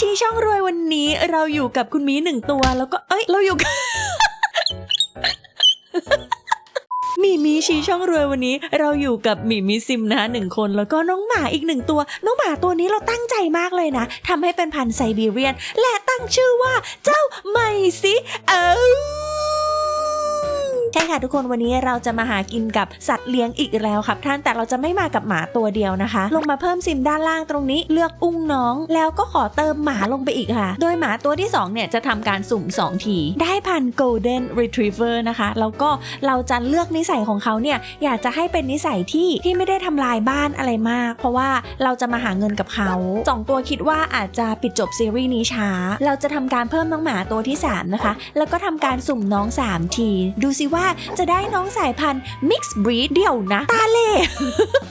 ชี้ช่องรวยวันนี้ เราอยู่กับคุณมีหนึ่งตัว แล้วก็เอ้ย เราอยู่กับมีมีชี้ช่องรวยวันนี้ เราอยู่กับมีมีซิมนะคะหนึ่งคนแล้วก็น้องหมาอีกหนึ่งตัว น้องหมาตัวนี้เราตั้งใจมากเลยนะทำให้เป็นพันธุ์ไซบีเรียน และตั้งชื่อว่าเจ้าไมซิเออ ใช่ค่ะทุกคนวันนี้เราจะมาหากินกับสัตว์เลี้ยงอีกแล้วครับท่านแต่เราจะไม่มากับหมาตัวเดียวนะคะ ลงมาเพิ่มซิมด้านล่างตรงนี้เลือกอุ้งน้อง แล้วก็ขอเติมหมาลงไปอีกค่ะ โดยหมาตัวที่สองเนี่ยจะทำการสุ่ม 2 ที ได้พัน Golden Retriever นะคะแล้วก็เราจะเลือกนิสัยของเขาเนี่ยอยากจะให้เป็นนิสัยที่ที่ไม่ได้ทำลายบ้านอะไรมาก เพราะว่าเราจะมาหาเงินกับเขาสองตัวคิดว่าอาจจะปิดจบซีรีส์นี้ช้า เราจะทำการเพิ่มน้องหมาตัวที่สามนะคะ แล้วก็ทำการสุ่มน้องสามที ดูสิว่าจะได้น้องสายพันธุ์ Mixed Breed เดี่ยวนะ ตาเล่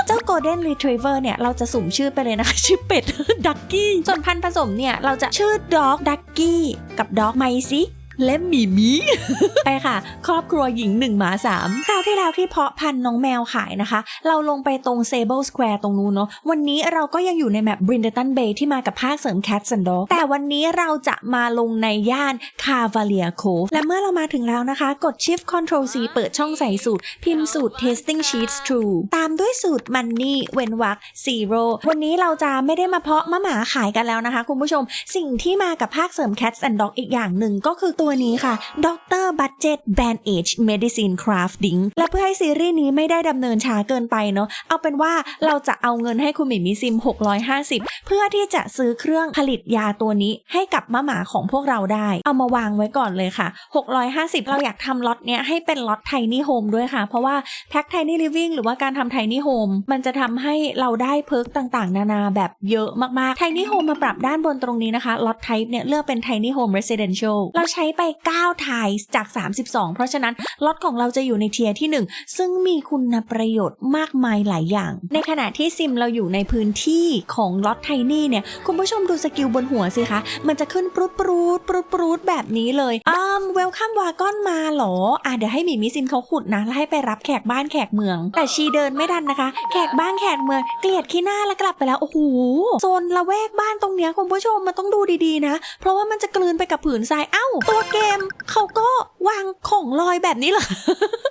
เจ้า Golden Retriever เนี่ย เราจะสุ่มชื่อไปเลยนะคะ ชื่อเป็ด ดักกี้ ส่วนพันธุ์ผสมเนี่ย เราจะชื่อ Dog Ducky กับ Dog ไมซิ และหมีมีไปค่ะ ครอบครัวหญิง 1 หมา 3 คราวที่แล้วที่เพาะพันธุ์น้องแมวขายนะคะ เราลงไปตรง Sable Square ตรงนู้นเนาะวันนี้เราก็ยังอยู่ในแมป Brinderton Bay ที่มากับภาคเสริม Cats and Dogs แต่วันนี้เราจะมาลงในย่าน Cavalier Cove และเมื่อเรามาถึงแล้วนะคะ กด Shift Control C เปิดช่องใส่สูตร พิมพ์สูตร Tasting Sheets True ตามด้วยสูตร Money เว้นวรรค Zero วันนี้เราจะไม่ได้มาเพาะมะหมาขายกันแล้วนะคะ คุณผู้ชม สิ่งที่มากับภาคเสริม Cats and Dog อีกอย่างหนึ่งก็คือตัวนี้ค่ะ Dr. Budget Bandage Medicine Crafting และเพื่อให้ซีรีส์นี้ไม่ได้ดำเนินช้าเกินไปเนาะ เอาเป็นว่าเราจะเอาเงินให้คุณหมิมิซิม 650 เพื่อที่จะซื้อเครื่องผลิตยาตัวนี้ให้กับมะหมาของพวกเราได้ เอามาวางไว้ก่อนเลยค่ะ 650 เราอยากทำล็อตเนี้ยให้เป็นล็อต Tiny Home ด้วยค่ะ เพราะว่าแพ็ค Tiny Living หรือว่าการทำ Tiny Home มันจะทำให้เราได้เพิร์กต่างๆ นานาแบบเยอะมากๆ Tiny Home มาปรับด้านบนตรงนี้นะคะล็อต Type เนี่ยเลือกเป็น Tiny Home Residential เราใช้ไป 9 ไทยจาก 32 เพราะฉะนั้นล็อตของเราจะอยู่ในเทียร์ที่ 1 ซึ่งมีคุณประโยชน์มากมายหลายอย่าง ในขณะที่ซิมเราอยู่ในพื้นที่ของล็อตไทนี่เนี่ย คุณผู้ชมดูสกิลบนหัวสิคะ มันจะขึ้นปรุดปรูดปรุดปรูดแบบนี้เลยอ้ามเวลคัมวากอนมาเหรอ อะเดี๋ยวให้มีมิซิมเขาขุดนะ แล้วให้ไปรับแขกบ้านแขกเมือง แต่ชีเดินไม่ทันนะคะ แขกบ้านแขกเมือง เกลียดขี้หน้าแล้วกลับไปแล้ว โอ้โห โซนละแวกบ้านตรงเนี้ยคุณผู้ชมมันต้องดูดีๆนะ เพราะว่ามันจะกลืนไปกับผืนทราย เอ้าตัวเกมเขาก็วางของลอยแบบนี้เหรอ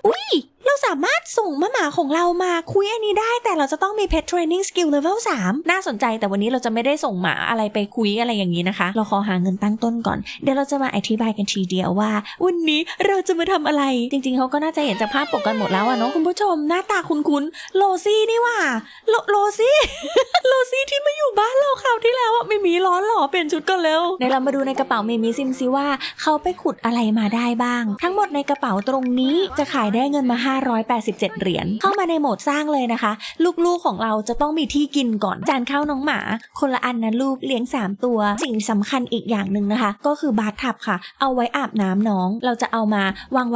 อุ้ยเราสามารถส่งมะหมาของเรามาคุยอันนี้ได้ แต่เราจะต้องมี pet training skill level 3 น่าสนใจแต่วันนี้เราจะไม่ได้ส่งหมาอะไรไปคุยอะไรอย่างนี้นะคะ เราขอหาเงินตั้งต้นก่อน เดี๋ยวเราจะมาอธิบายกันทีเดียวว่า วันนี้เราจะมาทำอะไร จริง ๆเขาก็น่าจะเห็นจากภาพปกกันหมดแล้วอะเนาะคุณผู้ชม หน้าตาคุ้นๆโลซี่นี่ว่าโลโลซี่โลซี่ที่มาอยู่บ้านเราคราวที่แล้วอะไม่มีร้อนหรอเปลี่ยนชุดก่อนเร็วเดี๋ยวเรามาดูในกระเป๋าเมมิซิมซิว่าเขาไปขุดอะไรมาได้บ้าง ทั้งหมดในกระเป๋าตรงนี้จะขายได้เงินมา587 เหรียญ เข้ามาในโหมดสร้างเลยนะคะ ลูกๆของเราจะต้องมีที่กินก่อน จานข้าวน้องหมา คนละอันนะลูกเลี้ยง 3 ตัว สิ่งสำคัญอีกอย่างหนึ่งนะคะ ก็คือบาร์ทับค่ะ เอาไว้อาบน้ำน้อง เราจะเอามา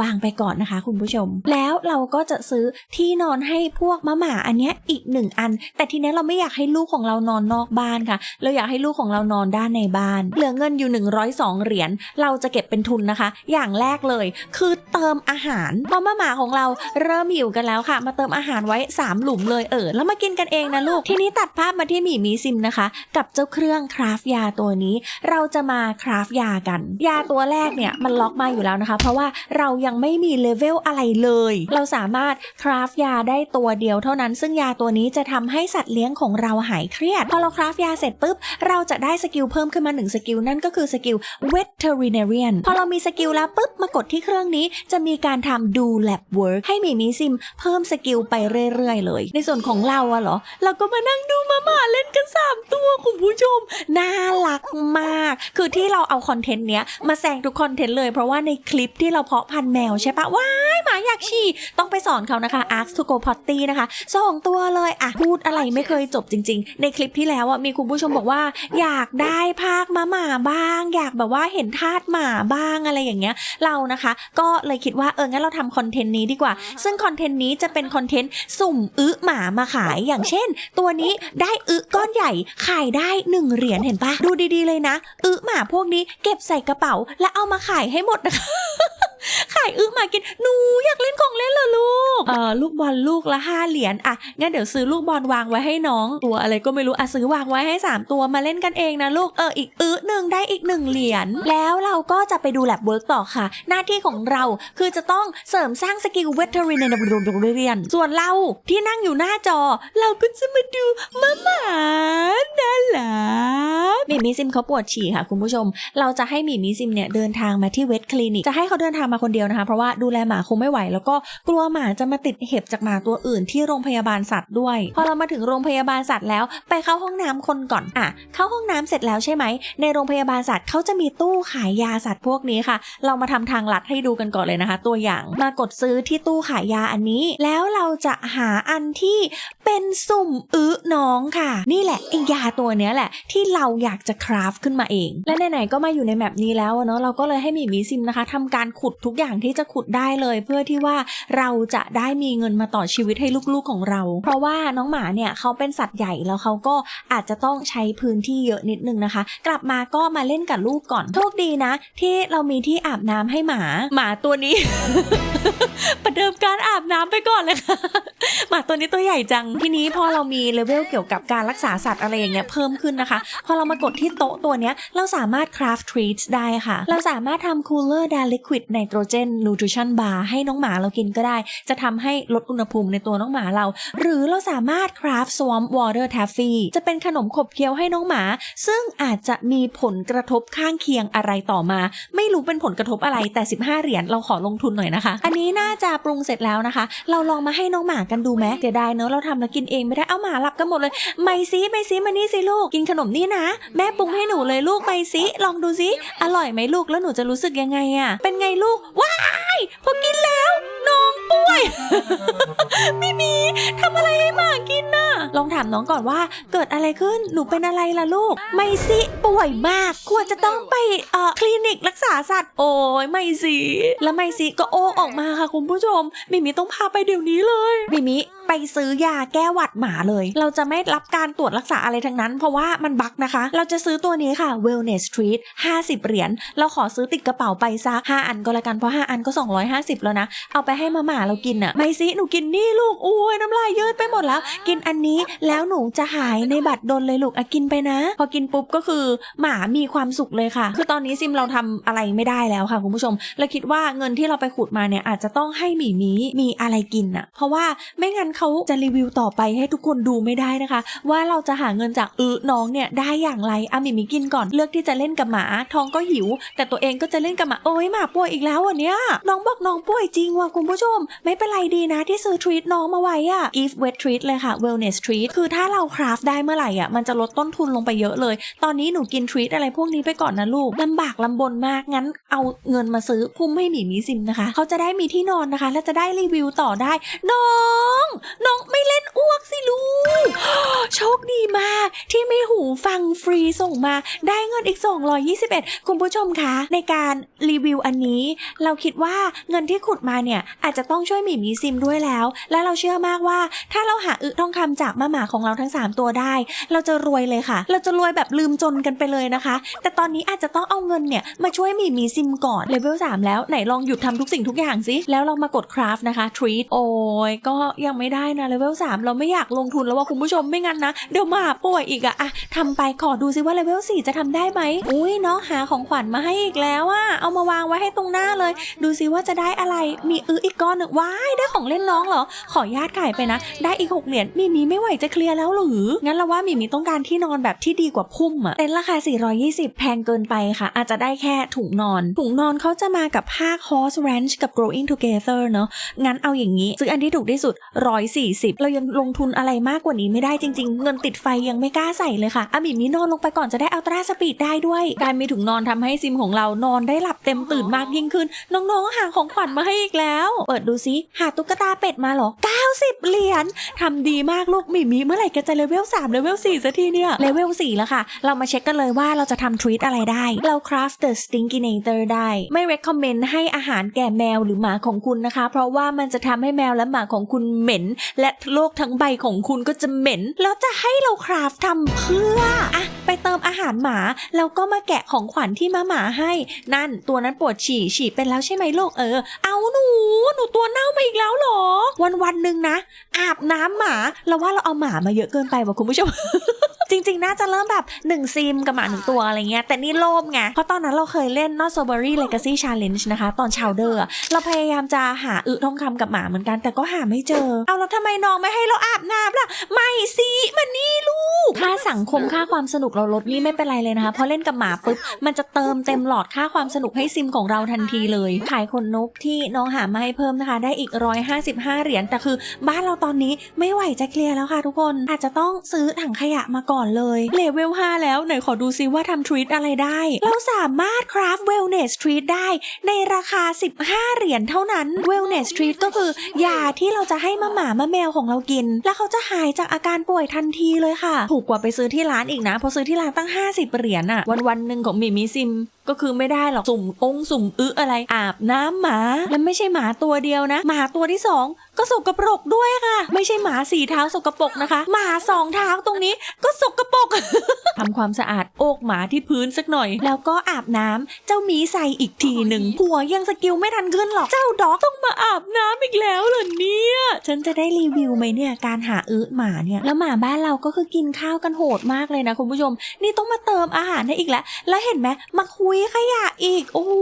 วางๆไปก่อนนะคะ คุณผู้ชม แล้วเราก็จะซื้อที่นอนให้พวกมะหมาอันเนี้ยอีกหนึ่งอัน แต่ทีนี้เราไม่อยากให้ลูกของเรานอนนอกบ้านค่ะ เราอยากให้ลูกของเรานอนด้านในบ้าน เหลือเงินอยู่ 102 เหรียญ เราจะเก็บเป็นทุนนะคะ อย่างแรกเลย คือเติมอาหารเพราะมะหมาของเราเริ่มหิวกันแล้วค่ะ มาเติมอาหารไว้ 3 หลุมเลยเออแล้วมากินกันเองนะลูก ทีนี้ตัดภาพมาที่หมีมีซิมนะคะ กับเจ้าเครื่องคราฟยาตัวนี้ เราจะมาคราฟยากัน ยาตัวแรกเนี่ยมันล็อกมาอยู่แล้วนะคะ เพราะว่าเรายังไม่มีเลเวลอะไรเลย เราสามารถคราฟยาได้ตัวเดียวเท่านั้น ซึ่งยาตัวนี้จะทำให้สัตว์เลี้ยงของเราหายเครียด พอเราคราฟยาเสร็จปุ๊บ เราจะได้สกิลเพิ่มขึ้นมาหนึ่งสกิลนั่นก็คือสกิล veterinarian พอเรามีสกิลแล้วปุ๊บมากดที่เครื่องนี้จะมีการทำ do lab work ให้ให้มีมีซิมเพิ่มสกิลไปเรื่อยๆเลย ในส่วนของเราอะเหรอ เราก็มานั่งดูมาหมาเล่นกัน 3 ตัวคุณผู้ชม น่ารักมาก คือที่เราเอาคอนเทนต์เนี้ยมาแซงทุกคอนเทนต์เลยเพราะว่าในคลิปที่เราเพาะพันธุ์แมวใช่ปะว้ายหมาอยากฉี่ต้องไปสอนเขานะคะ ask to go potty นะคะสองตัวเลยอะพูดอะไรไม่เคยจบจริง ๆ ในคลิปที่แล้วอะมีคุณผู้ชมบอกว่า อยากได้ภาคมาหมาบ้าง อยากแบบว่าเห็นทาสหมาบ้างอะไรอย่างเงี้ย เรานะคะ ก็เลยคิดว่าเอองั้นเราทำคอนเทนต์นี้ดีกว่าซึ่งคอนเทนต์นี้จะเป็นคอนเทนต์สุ่มอึหมามาขายอย่างเช่น ตัวนี้ได้อึก้อนใหญ่ขายได้หนึ่งเหรียญเห็นปะดูดีๆเลยนะอึหมาพวกนี้เก็บใส่กระเป๋า และเอามาขายให้หมดนะคะ ขายอึมากินหนูอยากเล่นของเล่นเหรอลูกเออลูกบอลลูกละห้าเหรียญอะงั้นเดี๋ยวซื้อลูกบอลวางไว้ให้น้อง ตัวอะไรก็ไม่รู้อะซื้อวางไว้ให้สามตัวมาเล่นกันเองนะลูกเอออีกอึหนึ่งได้อีกหนึ่งเหรียญแล้วเราก็จะไปดูแลบเวิร์กต่อค่ะ หน้าที่ของเราคือจะต้องเสริมสร้างสกิลเวทเทอรีในโรงเรียน ส่วนเราที่นั่งอยู่หน้าจอ เราก็จะมาดูมาหมาน่ารักมิมิซิมเขาปวดฉี่ค่ะ คุณผู้ชม เราจะให้มีมิซิมเนี่ยเดินทางมาที่เวทคลินิกจะให้เขาเดินทางมาคนเดียวนะคะ เพราะว่าดูแลหมาคงไม่ไหว แล้วก็กลัวหมาจะมาติดเห็บจากหมาตัวอื่นที่โรงพยาบาลสัตว์ด้วยพอเรามาถึงโรงพยาบาลสัตว์แล้วไปเข้าห้องน้ำคนก่อนอะเข้าห้องน้ำเสร็จแล้วใช่ไหมในโรงพยาบาลสัตว์เขาจะมีตู้ขายยาสัตว์พวกนี้ค่ะ เรามาทำทางลัดให้ดูกันก่อนเลยนะคะ ตัวอย่างมากดซื้อที่ตู้ขายยาอันนี้ แล้วเราจะหาอันที่เป็นสุ่มอื้อน้องค่ะ นี่แหละไอยาตัวเนี้ยแหละ ที่เราอยากจะคราฟขึ้นมาเอง และไหนๆก็มาอยู่ในแมปนี้แล้วเนาะเราก็เลยให้มีมีซิมนะคะทำการขุดทุกอย่างที่จะขุดได้เลย เพื่อที่ว่าเราจะได้มีเงินมาต่อชีวิตให้ลูกๆของเรา เพราะว่าน้องหมาเนี่ยเขาเป็นสัตว์ใหญ่แล้วเขาก็อาจจะต้องใช้พื้นที่เยอะนิดนึงนะคะ กลับมาก็มาเล่นกับลูกก่อนโชคดีนะ ที่เรามีที่อาบน้ำให้หมาหมาตัวนี้ ประเดิมการอาบน้ำไปก่อนเลยค่ะหมาตัวนี้ตัวใหญ่จังทีนี้พอเรามีเลเวลเกี่ยวกับการรักษาสัตว์อะไรอย่างเงี้ยเพิ่มขึ้นนะคะพอเรามากดที่โต๊ะตัวเนี้ยเราสามารถ craft treats ได้ค่ะ เราสามารถทำ cooler d a liquid nitrogen nutrition bar ใโปรเจนนูทริชั่นบาร์ให้น้องหมาเรากินก็ได้ จะทำให้ลดอุณหภูมิในตัวน้องหมาเรา หรือเราสามารถ craft swamp water taffy จะเป็นขนมขบเคี้ยวให้น้องหมา ซึ่งอาจจะมีผลกระทบข้างเคียงอะไรต่อมา ไม่รู้เป็นผลกระทบอะไรแต่ 15 เหรียญเราขอลงทุนหน่อยนะคะ อันนี้น่าจะปรุงเสร็จแล้วนะคะ เราลองมาให้น้องหมากันดูไหมเสียดายเนอะเราทำแล้วกินเองไม่ได้เอาหมาหลับกันหมดเลยไม่ซิไม่ซิมานี่สิลูกกินขนมนี่นะ แม่ปรุงให้หนูเลยลูกไปซิลองดูซิอร่อยไหมลูกแล้วหนูจะรู้สึกยังไงอะเป็นไงลูกว้ายพอกินแล้วน้องป่วย ไมิมีทำอะไรให้หมากินน่ะ ลองถามน้องก่อนว่า เกิดอะไรขึ้นหนูเป็นอะไรล่ะลูก ไม่ซิป่วยมากควรจะต้องไปเอ่อคลินิกรักษาสัตว์ โอ้ยไม่ซิแล้วไม่ซิก็โอออกมาค่ะคุณผู้ชมมิมีต้องพาไปเดี๋ยวนี้เลยมิมิไปซื้อยาแก้หวัดหมาเลย เราจะไม่รับการตรวจรักษาอะไรทั้งนั้น เพราะว่ามันบักนะคะ เราจะซื้อตัวนี้ค่ะ Wellness Treat 50 เหรียญเราขอซื้อติดกระเป๋าไปซัก5อันก็แล้วกันเพราะ 5 อันก็ 250 แล้วนะ เอาไปให้มาหมาเรากินอะไม่ซิหนูกินนี่ลูกโอ้ยน้ำลายยืดไปหมดแล้ว กินอันนี้แล้วหนูจะหายในบัตรดนเลยลูกอะกินไปนะ พอกินปุ๊บก็คือหมามีความสุขเลยค่ะ คือตอนนี้ซิมเราทำอะไรไม่ได้แล้วค่ะคุณผู้ชมและคิดว่าเงินที่เราไปขุดมาเนี่ยอาจจะต้องให้หมีมีมีอะไรกินอะเพราะว่าไม่งั้นเขาจะรีวิวต่อไปให้ทุกคนดูไม่ได้นะคะ ว่าเราจะหาเงินจากอื้อน้องเนี่ยได้อย่างไรอะหมีมีกินก่อนเลือกที่จะเล่นกับหมาท้องก็หิว แต่ตัวเองก็จะเล่นกับหมาโอ้ยหมาป่วยอีกแล้วอะเนี่ยน้องบอกน้องป่วยจริงว่ะคุณผู้ชม ไม่เป็นไรดีนะที่ซื้อทรีตน้องมาไว้อะ gift wet treat เลยค่ะ wellness treat คือถ้าเราคราฟได้เมื่อไหร่อะมันจะลดต้นทุนลงไปเยอะเลย ตอนนี้หนูกินทรีตอะไรพวกนี้ไปก่อนนะลูกลำบากลำบนมากงั้นเอาเงินมาซื้อคุ้มให้หมีมีซิมนะคะ เขาจะได้มีที่นอนนะคะ และจะได้รีวิวต่อได้ น้อง น้องไม่เล่นอ้วกสิลูกโชคดีมากที่ไม่หูฟังฟรีส่งมาได้เงินอีก 221 คุณผู้ชมคะ ในการรีวิวอันนี้เราคิดว่าเงินที่ขุดมาเนี่ยอาจจะต้องช่วยหมีมีซิมด้วยแล้ว และเราเชื่อมากว่า ถ้าเราหาอึทองคำจากมาหมาของเราทั้ง 3 ตัวได้ เราจะรวยเลยค่ะ เราจะรวยแบบลืมจนกันไปเลยนะคะ แต่ตอนนี้อาจจะต้องเอาเงินเนี่ยมาช่วยหมีมีซิมก่อนเลเวล3แล้วไหนลองหยุดทำทุกสิ่งทุกอย่างสิแล้วเรามากดคราฟนะคะ treat โอ้ยก็ยังไม่ได้นะเลเวล3เราไม่อยากลงทุนแล้วว่าคุณผู้ชมไม่งั้นนะเดี๋ยวมาป่วยอีกอะอะทำไปขอดูซิว่าเลเวล4จะทำได้ไหมอุ้ยน้องหาของขวัญมาให้อีกแล้วอะเอามาวางไว้ให้ตรงหน้าเลย ดูซิว่าจะได้อะไรมีอื้ออีกก้อนหนึ่งว้ายได้ของเล่นน้องเหรอ ขอญาตขายไปนะ ได้อีกหกเหรียญมีมีไม่ไหวจะเคลียร์แล้วหรือ งั้นเราว่ามีมีต้องการที่นอนแบบที่ดีกว่าพุ่มอะเต็นท์ราคา 420 แพงเกินไปค่ะ อาจจะได้แค่ถุงนอน ถุงนอนเขาจะมากับผ้า Horse Ranch กับ Growing Together เนอะงั้นเอาอย่างนี้ ซื้ออันที่ถูกที่สุด 140 เรายังลงทุนอะไรมากกว่านี้ไม่ได้จริง ๆ เงินติดไฟยังไม่กล้าใส่เลยค่ะอะมีมีนอนลงไปก่อนจะได้อัลตราสปีดได้ด้วย การมีถุงนอนทำให้ซิมของเรานอนได้หลับเต็มตื่นมากยิ่งขึ้นน้องๆหาของขวัญมาให้อีกแล้ว เปิดดูซิ หาตุ๊กตาเป็ดมาเหรอ 90 เหรียญทำดีมากลูกมีมีเมื่อไหร่แกจะเลเวล3เลเวล4สักทีเนี่ย เลเวล4แล้วค่ะ เรามาเช็คกันเลยว่าเราจะทำทรีตอะไรได้ เรา craft the stinkinator ได้ ไม่ recommend ให้อาหารแก่แมวหรือหมาของคุณนะคะ เพราะว่ามันจะทำให้แมวและหมาของคุณเหม็น และโลกทั้งใบของคุณก็จะเหม็น แล้วจะให้เราคราฟทำเพื่ออะ ไปเติมอาหารหมา แล้วก็มาแกะของขวัญที่มาหมาให้ นั่นตัวนั้นปวดฉี่ฉี่เป็นแล้วใช่ไหมลูกเออ เอาหนู หนูตัวเน่ามาอีกแล้วหรอ วันวันหนึ่งนะ อาบน้ำหมาเราว่าเราเอาหมามาเยอะเกินไปว่ะคุณผู้ชมจริงๆ น่าจะเริ่มแบบ 1 ซิมกับหมาหนึ่งตัวอะไรเงี้ย แต่นี่โลภไง เพราะตอนนั้นเราเคยเล่น Not So Berry Legacy Challenge นะคะ ตอนชาวเดอร์ เราพยายามจะหาอึทองคำกับหมาเหมือนกัน แต่ก็หาไม่เจอ เอาแล้วทำไมน้องไม่ให้เราอาบน้ำล่ะ ไม่สิ มันนี่ลูก ค่าสังคมค่าความสนุกเราลดนี่ไม่เป็นไรเลยนะคะ เพราะเล่นกับหมาปุ๊บ มันจะเติมเต็มหลอดค่าความสนุกให้ซิมของเราทันทีเลย ขายขนนกที่น้องหามาให้เพิ่มนะคะ ได้อีก 155 เหรียญ แต่คือบ้านเราตอนนี้ไม่ไหวจะเคลียร์แล้วค่ะทุกคน อาจจะต้องซื้อถังขยะมาก่อนเลย เลเวล 5 แล้วไหนขอดูซิว่าทำทรีตอะไรได้ เราสามารถคราฟเวลเนสทรีตได้ในราคา 15 เหรียญเท่านั้นเวลเนสทรีตก็คือยาที่เราจะให้มาหมามาแมวของเรากิน แล้วเขาจะหายจากอาการป่วยทันทีเลยค่ะ ถูกกว่าไปซื้อที่ร้านอีกนะ เพราะซื้อที่ร้านตั้ง 50 เหรียญอะวันวันหนึ่งของมิมิซิม ก็คือไม่ได้หรอกสุ่มองสุ่มอึอะไรอาบน้ำหมาแล้วไม่ใช่หมาตัวเดียวนะ หมาตัวที่สองก็สกปรกด้วยค่ะ ไม่ใช่หมาสี่เท้าสกปรกนะคะ หมาสองเท้าตรงนี้ก็สกปรกทำความสะอาดโอกหมาที่พื้นสักหน่อย แล้วก็อาบน้ำเจ้าหมีใส่อีกทีหนึ่งหัวยังสกิลไม่ทันขึ้นหรอกเจ้าด็อกต้องมาอาบน้ำอีกแล้วเหรอเนี่ยฉันจะได้รีวิวไหมเนี่ยการหาอึหมาเนี่ยแล้วหมาบ้านเราก็คือกินข้าวกันโหดมากเลยนะคุณผู้ชม นี่ต้องมาเติมอาหารให้อีกแล้วแล้วเห็นไหมมาคุยขยะอีก โอ้โห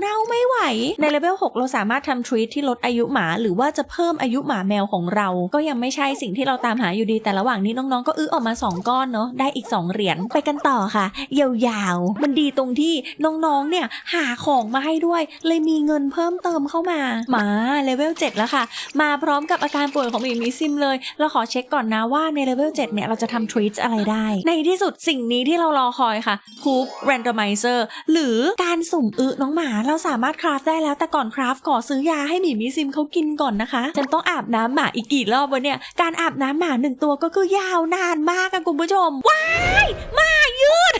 เน่าไม่ไหว ในเลเวล6เราสามารถทำทรีตที่ลดอายุหมา หรือว่าจะเพิ่มอายุหมาแมวของเรา ก็ยังไม่ใช่สิ่งที่เราตามหาอยู่ดีแต่ระหว่างนี้น้องๆ ก็อื้อออกมา 2 ก้อนเนาะได้อีก 2 เหรียญไปกันต่อค่ะ ยาวๆ มันดีตรงที่น้องๆเนี่ยหาของมาให้ด้วย เลยมีเงินเพิ่มเติมเข้ามามาเลเวล7แล้วค่ะ มาพร้อมกับอาการป่วยของมีมิซิมเลย เราขอเช็คก่อนนะว่าในเลเวล7เนี่ยเราจะทำทรีตอะไรได้ ในที่สุดสิ่งนี้ที่เรารอคอยค่ะ Poop Randomizer หรือการสุ่มอึน้องหมาเราสามารถคราฟได้แล้วแต่ก่อนคราฟขอซื้อยาให้หมีมิซิมเขากินก่อนนะคะฉันต้องอาบน้ำหมาอีกกี่รอบวะเนี่ยการอาบน้ำหมาหนึ่งตัวก็คือยาวนานมากอะคุณผู้ชมว้ายหมายืด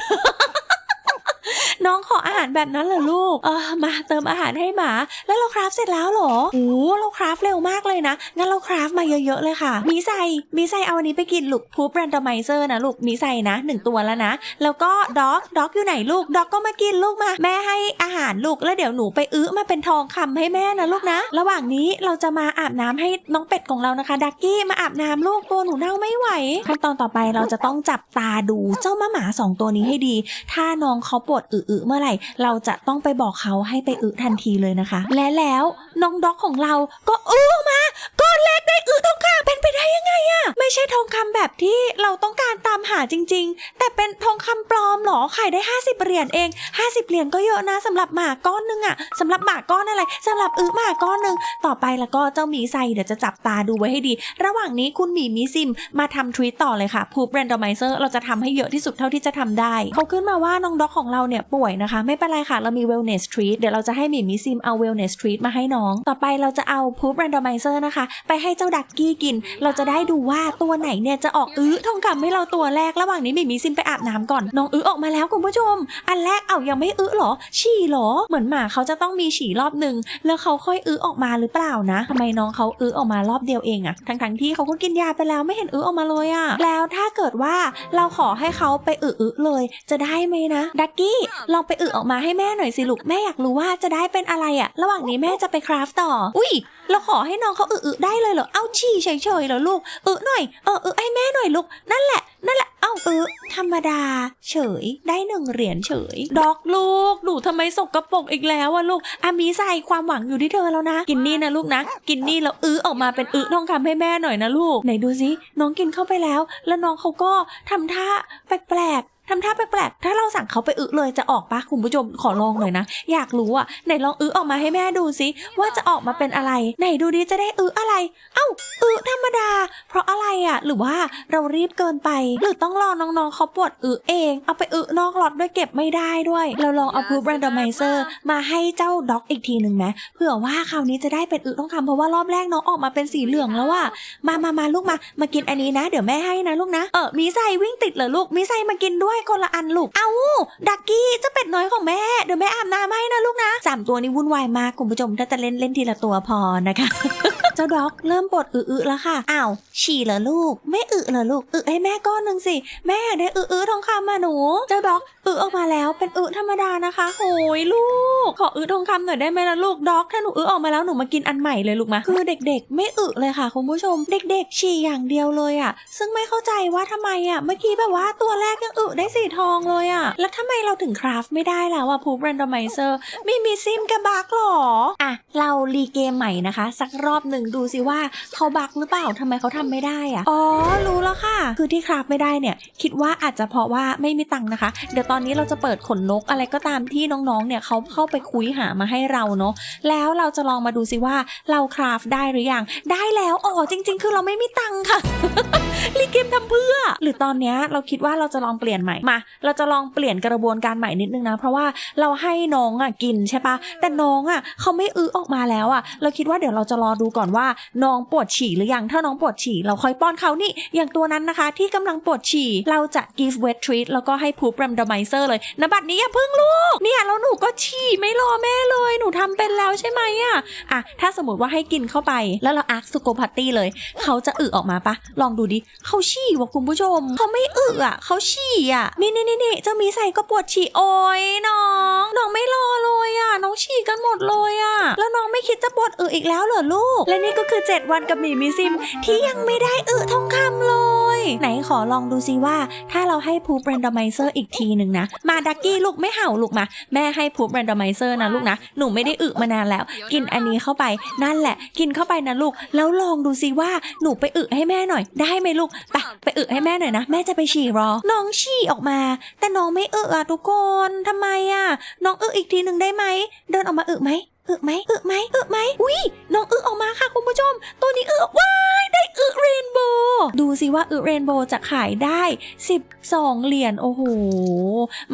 น้องขออาหารแบบนั้นเหรอลูก เออมาเติมอาหารให้หมา แล้วเราคราฟเสร็จแล้วเหรอโอ้เราคราฟเร็วมากเลยนะ งั้นเราคราฟมาเยอะๆเลยค่ะ มีใส่มีใส่เอาอันนี้ไปกินลูกพูบแรนดอมไมเซอร์นะลูก มีใส่นะหนึ่งตัวแล้วนะ แล้วก็ด็อกด็อกอยู่ไหนลูก ด็อกก็มากินลูกมา แม่ให้อาหารลูก แล้วเดี๋ยวหนูไปอื้อมาเป็นทองคำให้แม่นะลูกนะ ระหว่างนี้เราจะมาอาบน้ำให้น้องเป็ดของเรานะคะ ดักกี้มาอาบน้ำลูกตัวหนูเน่าไม่ไหว ขั้นตอนต่อไปเราจะต้องจับตาดูเจ้ามาหมาสองตัวนี้ให้ดี ถ้าน้องเขาปวดอึๆเมื่อไหร่ เราจะต้องไปบอกเขาให้ไปอึทันทีเลยนะคะ และแล้วน้องด็อกของเราก็อึออมาก้อนเล็กได้อึทองคำเป็นไปได้ยังไงอะไม่ใช่ทองคำแบบที่เราต้องการตามหาจริง ๆ แต่เป็นทองคำปลอมเหรอขายได้ 50เหรียญเอง 50เหรียญก็เยอะนะสำหรับหมาก้อนหนึงอะสำหรับหมาก้อนอะไรสำหรับอึหมาก้อนหนึงต่อไปแล้วก็เจ้าหมีไซเดี๋ยวจะจับตาดูไว้ให้ดี ระหว่างนี้คุณหมีมิซิมมาทำทวีตต่อเลยค่ะพูบแรนดอมไมเซอร์เราจะทำให้เยอะที่สุดเท่าที่จะทำได้ เขาขึ้นมาว่าน้องด็อกของเราเนี่ยป่วยนะคะ ไม่เป็นไรค่ะ เรามี wellness treat เดี๋ยวเราจะให้หมีมิซิมเอา wellness treat มาให้น้อง ต่อไปเราจะเอา poop randomizer นะคะ ไปให้เจ้าดักกี้กิน เราจะได้ดูว่าตัวไหนเนี่ยจะออกอื้อทองคำให้เราตัวแรกระหว่างนี้หมีมิซิมไปอาบน้ำก่อนน้องอื้อออกมาแล้วคุณผู้ชม อันแรกเอายังไม่อื้อหรอ ฉี่หรอ เหมือนหมาเขาจะต้องมีฉี่รอบหนึ่งแล้วเขาค่อยอื้อออกมาหรือเปล่านะทำไมน้องเขาอื้อออกมารอบเดียวเองอะทั้งทั้งๆที่เขาก็กินยาไปแล้วไม่เห็นอื้อออกมาเลยอะแล้วถ้าเกิดว่าเราขอให้เขาไปอื้อเลย จะได้ไหมนะดักกี้ลองไปอื้อออกมาให้แม่หน่อยสิลูกแม่อยากรู้ว่าจะได้เป็นอะไรอะระหว่างนี้แม่จะไปคราฟต่อ อุ้ยเราขอให้น้องเขาอื้อได้เลยเหรอ เอาฉี่เฉยๆเหรอลูกอื้อหน่อยเอออื้อให้แม่หน่อยลูกนั่นแหละ นั่นแหละเอ้าเออธรรมดา เฉยได้หนึ่งเหรียญเฉยดอกลูกหนูทำไมสกรปรกอีกแล้วอะลูกอามีใส่ความหวังอยู่ที่เธอแล้วนะ กินนี่นะลูกนะ กินนี่แล้วอื้อออกมาเป็นอื้อทองคำให้แม่หน่อยนะลูกไหนดูสิน้องกินเข้าไปแล้ว แล้วน้องเขาก็ทำท่าแปลก ทำท่าแปลกๆ ถ้าเราสั่งเขาไปอึเลยจะออกปะคุณผู้ชมขอลองหน่อยนะ อยากรู้อะไหนลองอึออกมาให้แม่ดูสิว่าจะออกมาเป็นอะไร ไหนดูดิจะได้อึอะไร เอ้าอึธรรมดา เพราะอะไรอะหรือว่าเรารีบเกินไป หรือต้องรอน้องๆเขาปวดอึเอง เอาไปอึนอกล็อตด้วยเก็บไม่ได้ด้วย เราลองเอาพูบ randomizer มาให้เจ้าด็อกอีกทีหนึ่งไหมเผื่อว่าคราวนี้จะได้เป็นอึต้องคำเพราะว่ารอบแรกน้องออกมาเป็นสีเหลืองแล้วอะมามามาลูกมา มากินอันนี้นะ เดี๋ยวแม่ให้นะลูกนะเออมีไซวิ่งติดเหรอลูกมีไซมากินด้วยคนละอันลูก เอาดักกี้เจะเป็ดน้อยของแม่ เดี๋ยวแม่อาบน้ำให้นะลูกนะสามตัวนี้วุ่นวายมากคุณผู้ชมถ้าจะเล่นเล่นทีละตัวพอนะคะ เจ้าด็อกเริ่มปวดอึๆแล้วค่ะ อ้าว ฉี่เหรอลูก ไม่อึเหรอลูกอึให้แม่ก้อนหนึ่งสิ แม่อยาได้อึๆทองคำมาหนู เจ้าด็อกอึออกมาแล้ว เป็นอึธรรมดานะคะโหยลูก ขออึทองคำหน่อยได้ไหมล่ะลูกด็อก ถ้าหนูอึออกมาแล้วหนูมากินอันใหม่เลยลูกมา คือเด็กๆ ไม่อึเลยค่ะคุณผู้ชม เด็ก ๆ ฉี่อย่างเดียวเลยอะ ซึ่งไม่เข้าใจว่าทำไมอะ เมื่อกี้แบบว่าตัวแรกยังอึได้สีทองเลยอะ แล้วทำไมเราถึงคราฟไม่ได้แล้วอะพูบแรนดอมไมเซอร์ไม่มีซิมกับบักหรอ อะ เรารีเกมใหม่นะคะ สักรอบหนึ่งดูสิว่าเขาบักหรือเปล่าทำไมเขาทำไม่ได้อะอ๋อ รู้แล้วค่ะ คือที่คราฟไม่ได้เนี่ย คิดว่าอาจจะเพราะว่าไม่มีตังค์นะคะ เดี๋ยวตอนนี้เราจะเปิดขนนกอะไรก็ตามที่น้องๆ เนี่ยเขาเข้าไปคุยหามาให้เราเนาะ แล้วเราจะลองมาดูสิว่าเราคราฟได้หรือยัง ได้แล้วอ๋อจริง ๆ คือเราไม่มีตังค์ค่ะรีเกมทำเพื่อ หรือตอนนี้เราคิดว่าเราจะลองเปลี่ยนใหม่มา เราจะลองเปลี่ยนกระบวนการใหม่นิดนึงนะ เพราะว่าเราให้น้องอะกินใช่ปะแต่น้องอะเขาไม่อื้อออกมาแล้วอะ เราคิดว่าเดี๋ยวเราจะรอดูก่อนว่าน้องปวดฉี่หรือยัง ถ้าน้องปวดฉี่เราค่อยป้อนเขานี่ อย่างตัวนั้นนะคะ ที่กำลังปวดฉี่เราจะ give wet treat แล้วก็ให้ poop randomizer เลยนบัดนี้อย่าพึ่งลูก เนี่ยแล้วหนูก็ฉี่ไม่รอแม่เลย หนูทำเป็นแล้วใช่ไหมอะอะถ้าสมมติว่าให้กินเข้าไปแล้วเรา ask to go potty เลย เขาจะอึออกมาปะลองดูดิเขาฉี่ว่ะคุณผู้ชม เขาไม่อึอะเขาฉี่อะนี่นี่นี่นี่เจ้ามีใส่ก็ปวดฉี่โอ้ยน้อง น้องไม่รอเลยอะ น้องฉี่กันหมดเลยอะ แล้วน้องไม่คิดจะปวดอึอีกแล้วเหรอลูกและนี่ก็คือ 7 วันกับหมีมิซิม ที่ยังไม่ได้อึทองคำเลย ไหนขอลองดูซิว่า ถ้าเราให้พูปแรนดอมไมเซอร์อีกทีหนึ่งนะ มาดักกี้ลูกไม่เห่าลูกมา แม่ให้พูปแรนดอมไมเซอร์นะลูกนะ หนูไม่ได้อึมานานแล้ว กินอันนี้เข้าไปนั่นแหละ กินเข้าไปนะลูก แล้วลองดูซิว่าหนูไปอึให้แม่หน่อย ได้ไหมลูกไปไปอึให้แม่หน่อยนะ แม่จะไปฉี่รอ น้องฉี่ออกมา แต่น้องไม่อึอะทุกคนทำไมอะน้องอึอีกทีหนึ่งได้ไหมเดินออกมาอึไหม อึไหมอึไหมอึไหมอุ้ยน้องอึออกมาค่ะคุณผู้ชม ตัวนี้อึว้ายได้อึเรนโบว์ดูสิว่าอึเรนโบว์จะขายได้ 12 เหรียญโอ้โห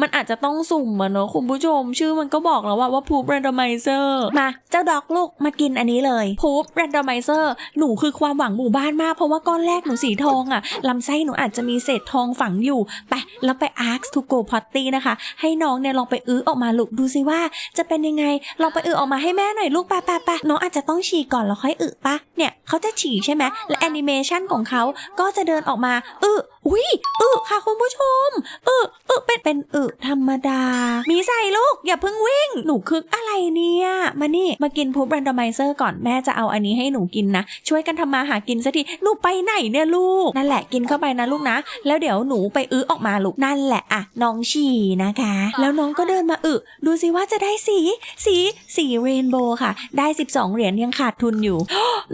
มันอาจจะต้องสุ่มอะเนอะคุณผู้ชม ชื่อมันก็บอกแล้วว่าว่าพูบ r รนดอมไมเซอร์มาเจ้าดอกลูกมากินอันนี้เลยพูบ r รนดอมไมเซอร์หนูคือความหวังหมู่บ้านมากเพราะว่าก้อนแรกหนูสีทองอะลำไส้หนูอาจจะมีเศษทองฝังอยู่ไปแล้วไป ask to go potty นะคะ ให้น้องเนี่ยลองไปอื้อออกมาลูกดูสิว่าจะเป็นยังไงลองไปอื้อออกมาให้แม่หน่อยลูกไปไปไปน้องอาจจะต้องฉี่ก่อนแล้วค่อยอึปะเนี่ยเขาจะฉี่ใช่ไหมและแอนิเมชันของเขาก็จะเดินออกมาอึอุ้ยอึค่ะคุณผู้ชมอึอึเป็นเป็นอึธรรมดา มีใส่ลูก อย่าเพิ่งวิ่ง หนูคึกอะไรเนี่ย มานี่มากินพูบแรนดอมไมเซอร์ก่อนแม่จะเอาอันนี้ให้หนูกินนะ ช่วยกันทำมาหากินสักทีหนูไปไหนเนี่ยลูก นั่นแหละกินเข้าไปนะลูกนะ แล้วเดี๋ยวหนูไปอื้อออกมาลูกนั่นแหละอะน้องฉี่นะคะ แล้วน้องก็เดินมาอึดูสิว่าจะได้สี สีสีเรนโบว์ค่ะ ได้ 12 เหรียญยังขาดทุนอยู่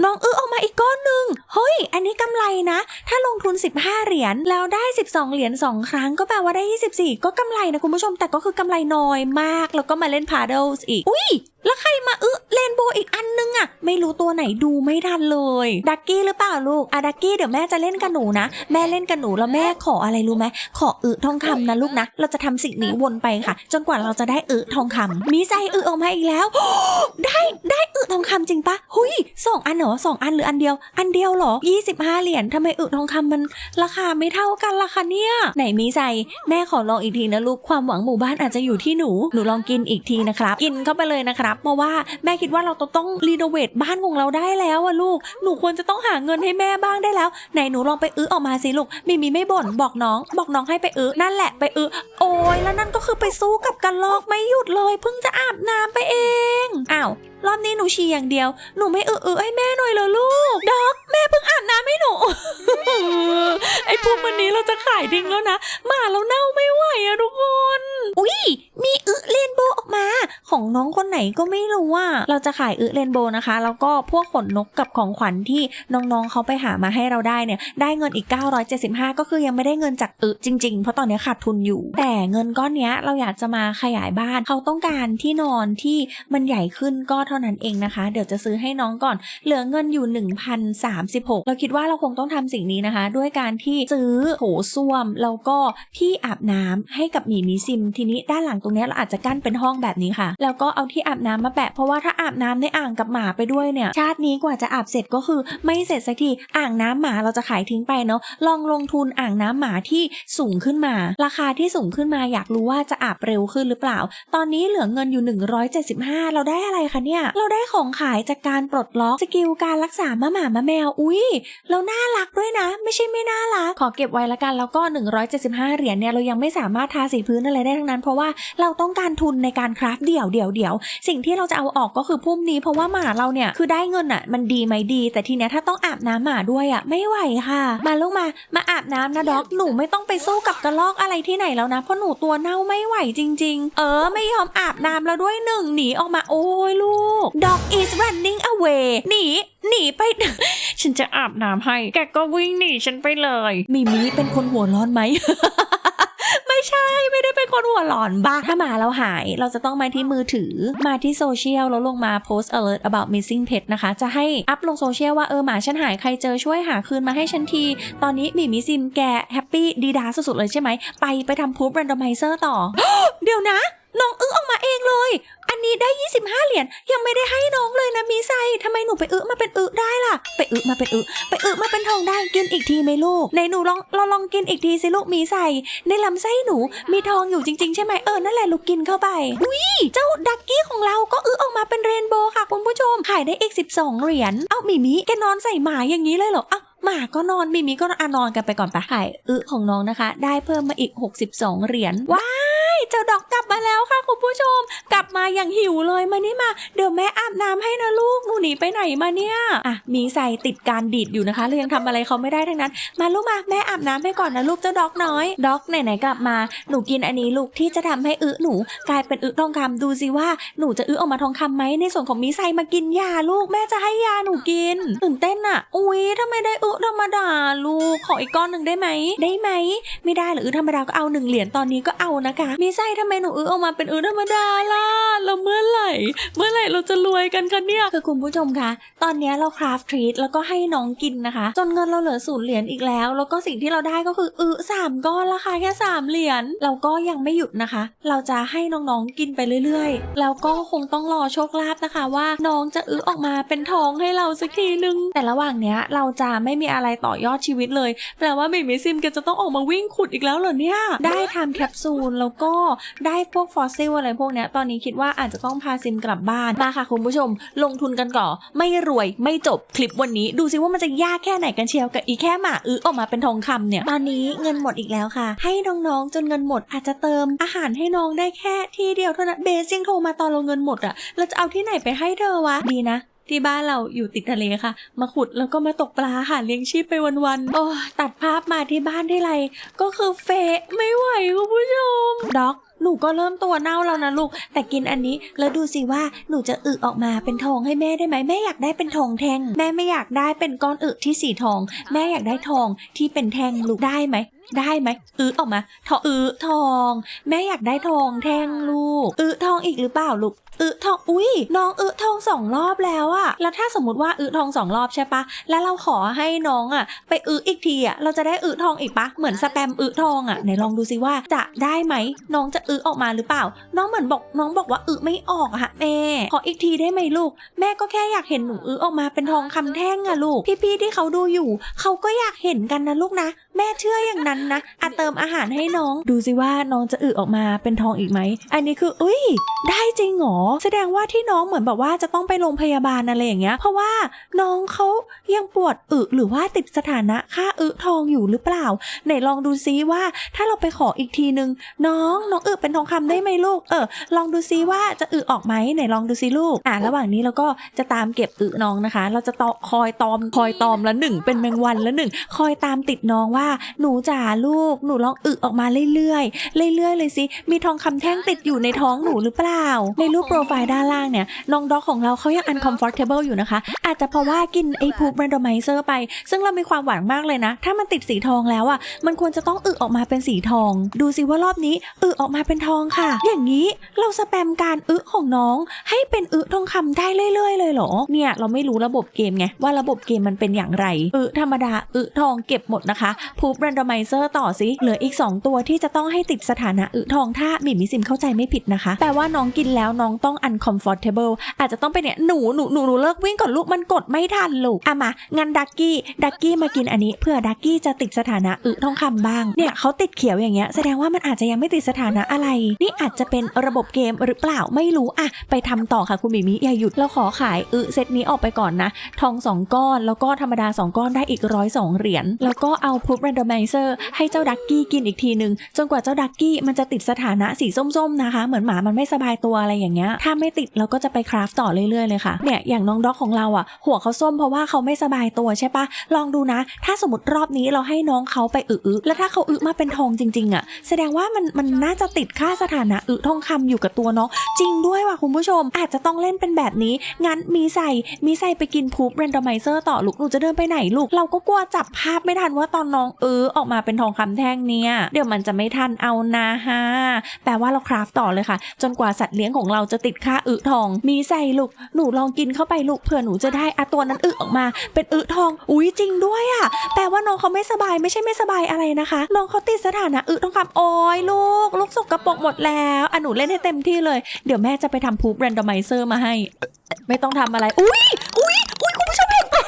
น้องอื้อออกมาอีกก้อนหนึ่งเฮ้ย อันนี้กำไรนะ ถ้าลงทุน 15 เหรียญแล้วได้ 12 เหรียญ2 ครั้งก็แปลว่าได้ 24 ก็กำไรนะคุณผู้ชมแต่ก็คือกำไรน้อยมาก แล้วก็มาเล่นพา d ดลส์อีก อุ้ย แล้วใครมาอึเลนโบว์อีกอันนึงอะไม่รู้ตัวไหนดูไม่ทันเลยดักกี้หรือเปล่าลูกอะดักกี้เดี๋ยวแม่จะเล่นกับหนูนะแม่เล่นกับหนูแล้วแม่ขออะไรรู้ไหมขออึทองคำนะลูกนะเราจะทำสิ่งนี้วนไปค่ะ จนกว่าเราจะได้อึทองคำมีใจอึออกมาอีกแล้ว ได้ได้อึทองคำจริงปะหุยสองอันเหรอสองอันหรืออันเดียว อันเดียวเหรอ 25 เหรียญทำไมอึทองคำมันราคาไม่เท่ากันล่ะคะเนี่ย ไหนมีใจแม่ขอลองอีกทีนะลูกความหวังหมู่บ้านอาจจะอยู่ที่หนูหนูลองกินอีกทีนะครับกินเข้าไปเลยนะครับเพราว่า แม่คิดว่าเราต้องรีโนเวทบ้านของเราได้แล้วอะลูก หนูควรจะต้องหาเงินให้แม่บ้างได้แล้ว ไหนหนูลองไปอื้อออกมาสิลูกมิมีไม่บ่นบอกน้อง บอกน้องให้ไปอื้อนั่นแหละไปอื้อโอ้ยแล้วนั่นก็คือไปสู้กับกันลอกไม่หยุดเลยเพิ่งจะอาบน้ำไปเองอ้าวรอบนี้หนูฉี่อย่างเดียว หนูไม่อื้ออื้อให้แม่หน่อยเหรอลูก ด็อก แม่เพิ่งอาบน้ำให้หนู ไอ้พวกวันนี้เราจะขายดิ้งแล้วนะหมาเราเน่าไม่ไหวอะทุกคน อุ้ยมีอึเรนโบว์ออกมา ของน้องคนไหนก็ไม่รู้อะเราจะขายอึเรนโบว์นะคะ แล้วก็พวกขนนกกับของขวัญที่น้องๆเขาไปหามาให้เราได้เนี่ย ได้เงินอีก 975 ก็คือยังไม่ได้เงินจากอึจริง ๆ เพราะตอนนี้ขาดทุนอยู่ แต่เงินก้อนเนี้ยเราอยากจะมาขยายบ้าน เขาต้องการที่นอนที่มันใหญ่ขึ้นก็เท่านั้นเองนะคะ เดี๋ยวจะซื้อให้น้องก่อน เหลือเงินอยู่ 1,036 เราคิดว่าเราคงต้องทำสิ่งนี้นะคะ ด้วยการที่ซื้อโถส้วมแล้วก็ที่อาบน้ำให้กับหมีมิซิมทีนี้ด้านหลังตรงนี้เราอาจจะกั้นเป็นห้องแบบนี้ค่ะ แล้วก็เอาที่อาบน้ำมาแปะเพราะว่าถ้าอาบน้ำในอ่างกับหมาไปด้วยเนี่ย ชาตินี้กว่าจะอาบเสร็จก็คือไม่เสร็จสักทีอ่างน้ำหมาเราจะขายทิ้งไปเนาะลองลงทุนอ่างน้ำหมาที่สูงขึ้นมา ราคาที่สูงขึ้นมาอยากรู้ว่าจะอาบเร็วขึ้นหรือเปล่า ตอนนี้เหลือเงินอยู่ 175 เราได้อะไรคะเนี่ย เราได้ของขายจากการปลดล็อกสกิลการรักษามาหมามาแมวอุ้ยเราน่ารักด้วยนะ ไม่ใช่ไม่น่ารักขอเก็บไว้ละกันแล้วก็ 175 เหรียญเนี่ยเรายังไม่สามารถทาสีพื้นอะไรได้ทั้งนั้น เพราะว่าเราต้องการทุนในการคราฟต์เดี่ยวเดี่ยวเดี่ยวสิ่งที่เราจะเอาออกก็คือพุ่มนี้ เพราะว่าหมาเราเนี่ยคือได้เงินอะ มันดีไหมดี แต่ทีเนี้ยถ้าต้องอาบน้ำหมาด้วยอะ ไม่ไหวค่ะ มาลูกมามาอาบน้ำนะด็อกหนูไม่ต้องไปสู้กับกระรอกอะไรที่ไหนแล้วนะเพราะหนูตัวเน่าไม่ไหวจริง ๆ เออ ไม่ยอมอาบน้ำแล้วด้วยหนึ่งหนีออกมาโอ้ยลูก dog is running away หนีหนีไป ฉันจะอาบน้ำให้ แกก็วิ่งหนีฉันไปเลยมิมิเป็นคนหัวร้อนไหมไม่ใช่ไม่ได้เป็น คนหัวหลอนบ้าถ้าหมาเราหายเราจะต้องมาที่มือถือ มาที่โซเชียลแล้วลงมา post alert about missing pet นะคะ จะให้อัพลงโซเชียลว่าเออหมาฉันหายใครเจอช่วยหาคืนมาให้ฉันที ตอนนี้มีมิซิมแกแฮปปี้ดีดาสุดๆเลยใช่ไหม ไปไปทำพูด randomizer ต่อ เดี๋ยวนะน้องอึ้งออกมาเองเลย อันนี้ได้ 25 เหรียญยังไม่ได้ให้น้องเลยนะมีไซทำไมหนูไปอึมาเป็นอึได้ล่ะ ไปอึมาเป็นอึไปอึมาเป็นทองได้กินอีกทีไหมลูกในหนูลองเราลองกินอีกทีสิลูกมีไซในลำไส้หนูมีทองอยู่จริง ๆ ใช่ไหมเออนั่นแหละลูกกินเข้าไปอุ้ยเจ้าดักกี้ของเราก็อึออกมาเป็นเรนโบว์ค่ะคุณผู้ชมขายได้อีก 12 เหรียญเอ้ามีมิแกนอนใส่หมาอย่างนี้เลยเหรออ้าหมาก็นอนมิมิก็อะนอนกันไปก่อนปะไขายอึของน้องนะคะ ได้เพิ่มมาอีก 62 เหรียญว้ายเจ้าดอกกลับมาแล้วค่ะคุณผู้ชม กลับมาอย่างหิวเลยมานี่มา เดี๋ยวแม่อาบน้ำให้นะลูกหนูหนีไปไหนมาเนี่ยอะมีใส่ติดการดีดอยู่นะคะเรายังทำอะไรเขาไม่ได้ทั้งนั้น มาลูกมาแม่อาบน้ำให้ก่อนนะลูกเจ้าด็อกน้อยด็อกไหนๆกลับมาหนูกินอันนี้ลูกที่จะทำให้อึหนู กลายเป็นอึทองคำดูสิว่าหนูจะอึออกมาทองคำไหมในส่วนของมีไซมากินยาลูกแม่จะให้ยาหนูกินตื่นเต้นอะ อุ้ยทำไมได้อึธรรมดาลูกขออีกก้อนหนึ่งได้ไหม ได้ไหม ไม่ได้หรืออึธรรมดาก็เอาหนึ่งเหรียญตอนนี้ก็เอานะคะ มีไส้ทำไมหนูอึอออกมาเป็นอึธรรมดาล่ะแล้วเมื่อไหร่ เมื่อไหร่เราจะรวยกันคะเนี่ยคือคุณผู้ชมคะตอนนี้เราคราฟทรีตแล้วก็ให้น้องกินนะคะ จนเงินเราเหลือศูนย์เหรียญอีกแล้ว แล้วก็สิ่งที่เราได้ก็คืออึสามก้อนราคาแค่สามเหรียญเราก็ยังไม่หยุดนะคะ เราจะให้น้องๆกินไปเรื่อยๆแล้วก็คงต้องรอโชคลาภนะคะ ว่าน้องจะอึออกมาเป็นทองให้เราสักทีนึงแต่ระหว่างเนี้ยเราจะไม่มีอะไรต่อยอดชีวิตเลย แปลว่าเมมิซิมแกจะต้องออกมาวิ่งขุดอีกแล้วเหรอเนี่ย ได้ทำแคปซูลแล้วก็ได้พวกฟอสซิลอะไรพวกเนี้ยตอนนี้คิดว่าอาจจะต้องพาซิมกลับบ้านมาค่ะคุณผู้ชม ลงทุนกันก่อนไม่รวยไม่จบคลิปวันนี้ ดูซิว่ามันจะยากแค่ไหนกันเชียวกับอีแค่หมาอื้อออกมาเป็นทองคำเนี่ยตอนนี้เงินหมดอีกแล้วค่ะ ให้น้องๆจนเงินหมดอาจจะเติมอาหารให้น้องได้แค่ที่เดียวเท่านั้นเบสยังโทรมาตอนเราเงินหมดอะเราจะเอาที่ไหนไปให้เธอวะดีนะ ที่บ้านเราอยู่ติดทะเลค่ะ มาขุดแล้วก็มาตกปลาหาเลี้ยงชีพไปวันๆ โอ้ตัดภาพมาที่บ้านที่ไร ก็คือเฟะไม่ไหวคุณผู้ชมด็อกหนูก็เริ่มตัวเน่าแล้วนะลูก แต่กินอันนี้แล้วดูสิว่าหนูจะอึออกมาเป็นทองให้แม่ได้ไหมแม่อยากได้เป็นทองแท่งแม่ไม่อยากได้เป็นก้อนอึที่สีทอง แม่อยากได้ทองที่เป็นแท่งลูกได้ไหมได้ไหมอึออกมาทออึทอง แม่อยากได้ทองแท่งลูกอึทองอีกหรือเปล่าลูก อึทองอุ้ยน้องอึทองสองรอบแล้วอะแล้วถ้าสมมติว่าอึทองสองรอบใช่ปะแล้วเราขอให้น้องอะไปอึอีกทีอะเราจะได้อึทองอีกปะเหมือนสแปมอึทองอะไหนลองดูสิว่าจะได้ไหมน้องจะอึออกมาหรือเปล่า น้องเหมือนบอกน้องบอกว่าอึไม่ออกอะค่ะแม่ขออีกทีได้ไหมลูก แม่ก็แค่อยากเห็นหนูอึออกมาเป็นทองคำแท่งอะลูก พี่ๆที่เขาดูอยู่ เขาก็อยากเห็นกันนะลูกนะ แม่เชื่ออย่างนั้นนะอะเติมอาหารให้น้อง ดูสิว่าน้องจะอึออกมาเป็นทองอีกไหม อันนี้คือ อุ้ย ได้จริงเหรอ แสดงว่าที่น้องเหมือนแบบว่าจะต้องไปโรงพยาบาลอะไรอย่างเงี้ย เพราะว่าน้องเขายังปวดอึหรือว่าติดสถานะค่าอึทองอยู่หรือเปล่า ไหนลองดูซิว่าถ้าเราไปขออีกทีนึง น้องน้องอึเป็นทองคำได้ไหมลูก เออ ลองดูซิว่าจะอึออกไหมไหนลองดูซิลูก อะระหว่างนี้เราก็จะตามเก็บอึน้องนะคะ เราจะตอคอยตอมคอยตอมละหนึ่งเป็นแมงวันละหนึ่งคอยตามติดน้องว่าหนูจ๋าลูก หนูลองอึออกมาเรื่อยๆ เรื่อยๆ เลยสิ มีทองคำแท่งติดอยู่ในท้องหนูหรือเปล่า ในรูปโปรไฟล์ด้านล่างเนี่ย น้องด็อกของเราเขายัง uncomfortable อยู่นะคะ อาจจะเพราะว่ากินไอ้พู randomizer ไป ซึ่งเรามีความหวังมากเลยนะ ถ้ามันติดสีทองแล้วอะ มันควรจะต้องอึออกมาเป็นสีทอง ดูสิว่ารอบนี้อึออกมาเป็นทองค่ะ อย่างนี้เราสแปมการอึของน้อง ให้เป็นอึทองคำได้เรื่อยๆ เลยเหรอ เนี่ยเราไม่รู้ระบบเกมไงว่าระบบเกมมันเป็นอย่างไรอึธรรมดาอึทองเก็บหมดนะคะพูบ randomizer ต่อสิเหลืออีก 2 ตัวที่จะต้องให้ติดสถานะอึทองถ้าหมิมิซิมเข้าใจไม่ผิดนะคะ แปลว่าน้องกินแล้วน้องต้อง uncomfortable อาจจะต้องเป็นเนี่ยหนูหนูหนูหนูเลิกวิ่งก่อนลูกมันกดไม่ทันลูกอะมางั้นดักกี้ดักกี้มากินอันนี้เพื่อดักกี้จะติดสถานะอึทองคำบ้างเนี่ยเขาติดเขียวอย่างเงี้ยแสดงว่ามันอาจจะยังไม่ติดสถานะอะไร นี่อาจจะเป็นระบบเกมหรือเปล่าไม่รู้อะไปทำต่อค่ะคุณหมิมิอย่าหยุดเราขอขายอึเซตนี้ออกไปก่อนนะ ทอง 2 ก้อนแล้วก็ธรรมดา 2 ก้อนได้อีกร้อยสองเหรียญแล้วก็เอาพูบ randomizer ให้เจ้าดักกี้กินอีกทีหนึ่งจนกว่าเจ้าดักกี้มันจะติดสถานะสีส้มๆนะคะ เหมือนหมามันไม่สบายตัวอะไรอย่างเงี้ยถ้าไม่ติดเราก็จะไปคราฟต่อเรื่อยๆเลยค่ะเนี่ยอย่างน้องด็อกของเราอะ หัวเขาส้มเพราะว่าเขาไม่สบายตัวใช่ปะลองดูนะ ถ้าสมมติรอบนี้เราให้น้องเขาไปอึๆแล้วถ้าเขาอึมาเป็นทองจริง ๆอะแสดงว่ามันมันน่าจะติดค่าสถานะอึทองคำอยู่กับตัวน้องจริงด้วยว่ะคุณผู้ชม อาจจะต้องเล่นเป็นแบบนี้ งั้นมีใส่มีใส่ไปกินพูบ randomizer ต่อลูกหนูจะเดินไปไหนลูก เราก็กลัวจับภาพไม่ทันว่าตอนน้องเออออกมาเป็นทองคำแท่งเนี่ย เดี๋ยวมันจะไม่ทันเอานะฮะแปลว่าเราคราฟต่อเลยค่ะ จนกว่าสัตว์เลี้ยงของเราจะติดค่าอึทอง มีใส่ลูก หนูลองกินเข้าไปลูกเผื่อหนูจะได้อะตัวนั้นอึออกมา เป็นอึทอง อุ้ยจริงด้วยอะแปลว่าน้องเขาไม่สบายไม่ใช่ไม่สบายอะไรนะคะน้องเขาติดสถานะอึทองคำโอ้ยลูก ลูกสกรปรกหมดแล้วอะหนูเล่นให้เต็มที่เลย เดี๋ยวแม่จะไปทำพูบ randomizer มาให้ ไม่ต้องทำอะไร อุ้ยอุ้ยอุ้ยคุณผู้ชมเห็นปะ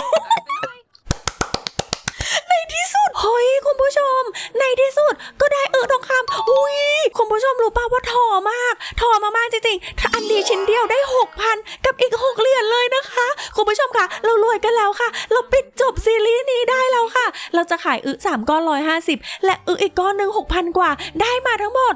ในที่สุด เฮ้ยคุณผู้ชม ใน ที่สุดก็ได้ คุณผู้ชมรู้ป่าว่าทอมาก ทอมามากจริงๆถ้าอันดีชิ้นเดียวได้6,000กับอีก6เหรียญเลยนะคะ คุณผู้ชมคะเรารวยกันแล้วค่ะ เราปิดจบซีรีส์นี้ได้แล้วค่ะ เราจะขายอึสามก้อน150และอึอีกก้อนหนึ่ง6,000กว่า ได้มาทั้งหมด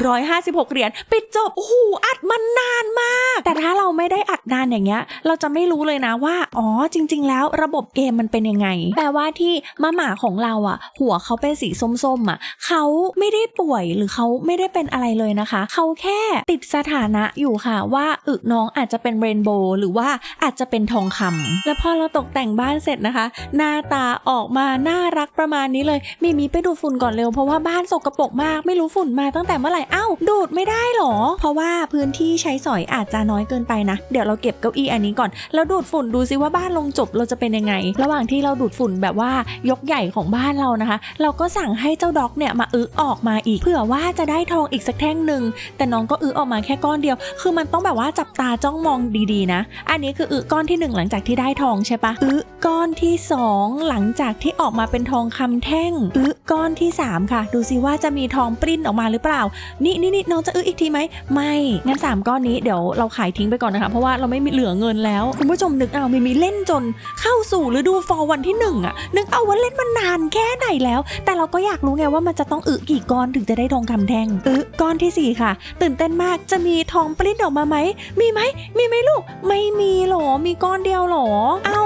6,156เหรียญปิดจบโอ้โหอัดมันนานมาก แต่ถ้าเราไม่ได้อัดนานอย่างเงี้ย เราจะไม่รู้เลยนะว่า อ๋อจริง ๆ แล้วระบบเกมมันเป็นยังไงแปลว่าที่มาหมาของเราอะ หัวเขาเป็นสีส้มๆอะเขาไม่ได้ป่วยหรือเขาไม่ได้เป็นอะไรเลยนะคะ เขาแค่ติดสถานะอยู่ค่ะว่าอึน้องอาจจะเป็นเรนโบว์หรือว่าอาจจะเป็นทองคำแล้วพอเราตกแต่งบ้านเสร็จนะคะ หน้าตาออกมาน่ารักประมาณนี้เลยมีมีไปดูดฝุ่นก่อนเร็วเพราะว่าบ้านสกปรกมากไม่รู้ฝุ่นมาตั้งแต่เมื่อไหร่อ้าวดูดไม่ได้หรอ เพราะว่าพื้นที่ใช้สอยอาจจะน้อยเกินไปนะ เดี๋ยวเราเก็บเก้าอี้อันนี้ก่อน แล้วดูดฝุ่นดูซิว่าบ้านลงจบเราจะเป็นยังไง ระหว่างที่เราดูดฝุ่นแบบว่ายกใหญ่ของบ้านเรานะคะ เราก็สั่งให้เจ้าด็อกเนี่ยมาอึออกมาอีกเผื่อว่าจะได้ทองอีกสักแท่งหนึ่ง แต่น้องก็อึออกมาแค่ก้อนเดียว คือมันต้องแบบว่าจับตาจ้องมองดีๆนะ อันนี้คืออึก้อนที่หนึ่งหลังจากที่ได้ทองใช่ปะอึก้อนที่สองหลังจากที่ออกมาเป็นทองคำแท่งอึก้อนที่สามค่ะ ดูซิว่าจะมีทองปริ้นออกมาหรือเปล่า นี่นี่นี่น้องจะอึอีกทีไหมไม่ งั้นสามก้อนนี้เดี๋ยวเราขายทิ้งไปก่อนนะคะ เพราะว่าเราไม่มีเหลือเงินแล้ว คุณผู้ชมนึกเอามีมีเล่นจนเข้าสู่ฤดูฟอลวันที่หนึ่งอะนึกเอาว่าเล่นมานานแค่ไหนแล้ว แต่เราก็อยากรู้ไงว่ามันจะต้องอึกี่ก้อนถึงจะได้ทองคำแท่งอึก้อนที่สี่ค่ะ ตื่นเต้นมากจะมีทองปริ้นออกมาไหม มีไหม มีไหมลูก ไม่มีหรอ มีก้อนเดียวหรอ เอา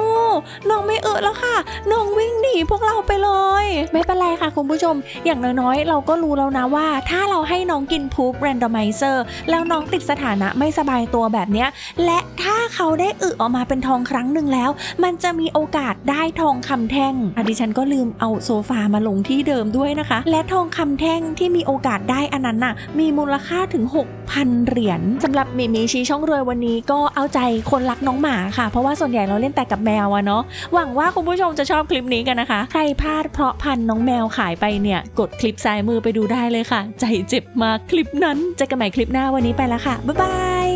น้องไม่อึแล้วค่ะ น้องวิ่งหนีพวกเราไปเลย ไม่เป็นไรค่ะคุณผู้ชม อย่างน้อยๆ เราก็รู้แล้วนะว่า ถ้าเราให้น้องกินพูบ randomizer แล้วน้องติดสถานะไม่สบายตัวแบบเนี้ย และถ้าเขาได้อึออกมาเป็นทองครั้งหนึ่งแล้ว มันจะมีโอกาสได้ทองคำแท่งอะดิฉันก็ลืมเอาโซฟามาลงที่เดิมด้วยนะคะ และทองคำแท่งที่มีโอกาสได้ได้อันนั้นน่ะมีมูลค่าถึง 6,000 เหรียญสำหรับมิมีชี้ช่องรวยวันนี้ก็เอาใจคนรักน้องหมาค่ะ เพราะว่าส่วนใหญ่เราเล่นแต่กับแมวอะเนาะหวังว่าคุณผู้ชมจะชอบคลิปนี้กันนะคะ ใครพลาดเพราะพันน้องแมวขายไปเนี่ย กดคลิปซ้ายมือไปดูได้เลยค่ะ ใจเจ็บมากคลิปนั้นเจอกันใหม่คลิปหน้าวันนี้ไปแล้วค่ะบ๊ายบาย